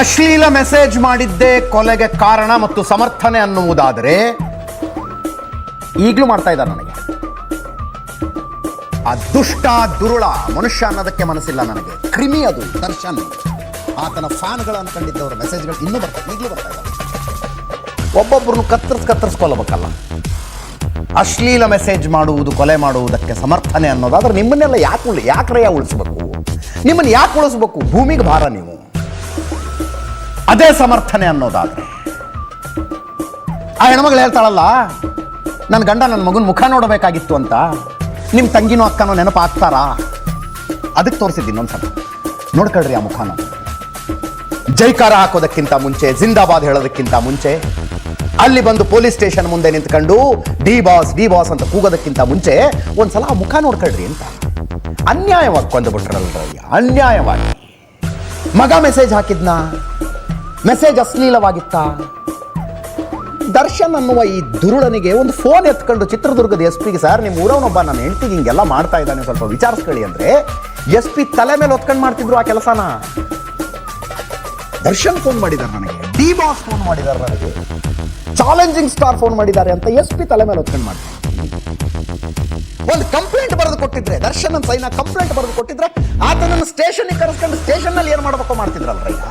ಅಶ್ಲೀಲ ಮೆಸೇಜ್ ಮಾಡಿದ್ದೇ ಕೊಲೆಗೆ ಕಾರಣ ಮತ್ತು ಸಮರ್ಥನೆ ಅನ್ನುವುದಾದರೆ ಈಗಲೂ ಮಾಡ್ತಾ ಇದ್ದಾರೆ ನನಗೆ. ಆ ದುಷ್ಟ, ದುರುಳ ಮನುಷ್ಯ ಅನ್ನೋದಕ್ಕೆ ಮನಸ್ಸಿಲ್ಲ ನನಗೆ. ಕ್ರಿಮಿ ಅದು, ದರ್ಶನ್. ಆತನ ಫ್ಯಾನ್ಗಳು ಅನ್ಕೊಂಡಿದ್ದವರ ಮೆಸೇಜ್ಗಳು ಇನ್ನೂ ಬರ್ತಾ, ಈಗಲೂ ಬರ್ತಾ ಇದ್ದಾರೆ ಒಬ್ಬೊಬ್ಬರನ್ನು ಕತ್ತರಿಸ್ ಕತ್ತರಿಸ್ಕೊಳ್ಬೇಕಲ್ಲ ಅಶ್ಲೀಲ ಮೆಸೇಜ್ ಮಾಡುವುದು, ಕೊಲೆ ಮಾಡುವುದಕ್ಕೆ ಸಮರ್ಥನೆ ಅನ್ನೋದಾದ್ರೆ ನಿಮ್ಮನ್ನೆಲ್ಲ ಯಾಕೆ ಉಳಿ ಯಾಕೆ ಉಳಿಸ್ಬೇಕು? ನಿಮ್ಮನ್ನು ಯಾಕೆ ಉಳಿಸ್ಬೇಕು? ಭೂಮಿಗೆ ಭಾರ ನೀವು. ಅದೇ ಸಮರ್ಥನೆ ಅನ್ನೋದಾದ್ರೆ. ಆ ಹೆಣ್ಮಗಳು ಹೇಳ್ತಾಳಲ್ಲ ನನ್ನ ಗಂಡ ನನ್ನ ಮಗನ ಮುಖ ನೋಡಬೇಕಾಗಿತ್ತು ಅಂತ. ನಿಮ್ಮ ತಂಗಿನೂ ಅಕ್ಕನೋ ನೆನಪಾಗ್ತಾರಾ ಅದಕ್ಕೆ ತೋರಿಸಿದ್ದೀನಿ ಇನ್ನೊಂದ್ಸಲ. ನೋಡ್ಕೊಳ್ರಿ ಆ ಮುಖನ. ಜೈಕಾರ ಹಾಕೋದಕ್ಕಿಂತ ಮುಂಚೆ, ಜಿಂದಾಬಾದ್ ಹೇಳೋದಕ್ಕಿಂತ ಮುಂಚೆ, ಅಲ್ಲಿ ಬಂದು ಪೊಲೀಸ್ ಸ್ಟೇಷನ್ ಮುಂದೆ ನಿಂತ್ಕೊಂಡು, ಡಿ ಬಾಸ್ ಡಿ ಬಾಸ್ ಅಂತ ಕೂಗೋದಕ್ಕಿಂತ ಮುಂಚೆ, ಒಂದ್ಸಲ ಆ ಮುಖ ನೋಡ್ಕೊಳ್ರಿ ಅಂತ. ಅನ್ಯಾಯವಾಗಿ ಕೊಂದುಬಿಟ್ರಲ್ರಿ, ಅನ್ಯಾಯವಾಗಿ. ಮಗ ಮೆಸೇಜ್ ಹಾಕಿದ್ನಾ? ಮೆಸೇಜ್ ಅಶ್ಲೀಲವಾಗಿತ್ತಾ? ದರ್ಶನ್ ಅನ್ನುವ ಈ ದುರುಳನಿಗೆ ಒಂದು ಫೋನ್ ಎತ್ಕೊಂಡು ಚಿತ್ರದುರ್ಗದ ಎಸ್ ಪಿಗೆ ಸರ್ ನಿಮ್ಮ ಊರವನೊಬ್ಬ ನನ್ನ ಹೆಂಡತಿಗೆ ಹಿಂಗೆಲ್ಲ ಮಾಡ್ತಾ ಇದ್ದಾನೆ, ಸ್ವಲ್ಪ ವಿಚಾರಿಸ್ಕೊಳ್ಳಿ ಅಂದ್ರೆ ಎಸ್ ಪಿ ತಲೆ ಮೇಲೆ ಒತ್ಕೊಂಡು ಮಾಡ್ತಿದ್ರು ಆ ಕೆಲಸನ. ದರ್ಶನ್ ಫೋನ್ ಮಾಡಿದ್ದಾರೆ ನನಗೆ ಡಿ ಬಾಸ್ ಫೋನ್ ಮಾಡಿದ್ದಾರೆ ನನಗೆ. ಚಾಲೆಂಜಿಂಗ್ ಸ್ಟಾರ್ ಫೋನ್ ಮಾಡಿದ್ದಾರೆ ಅಂತ ಎಸ್ ಪಿ ತಲೆ ಮೇಲೆ ಒತ್ಕೊಂಡು ಮಾಡ್ತಾರೆ ಒಂದು ಕಂಪ್ಲೇಂಟ್ ಬರೆದು ಕೊಟ್ಟಿದ್ರೆ, ದರ್ಶನ್ ಅಂತ ಸೈನ ಕಂಪ್ಲೇಂಟ್ ಬರೆದು ಕೊಟ್ಟಿದ್ರೆ, ಆತನನ್ನು ಸ್ಟೇಷನ್ಗೆ ಕರೆಸ್ಕೊಂಡು ಸ್ಟೇಷನ್ನಲ್ಲಿ ಏನು ಮಾಡಬೇಕು ಮಾಡ್ತಿದ್ರಲ್ರಯ್ಯ?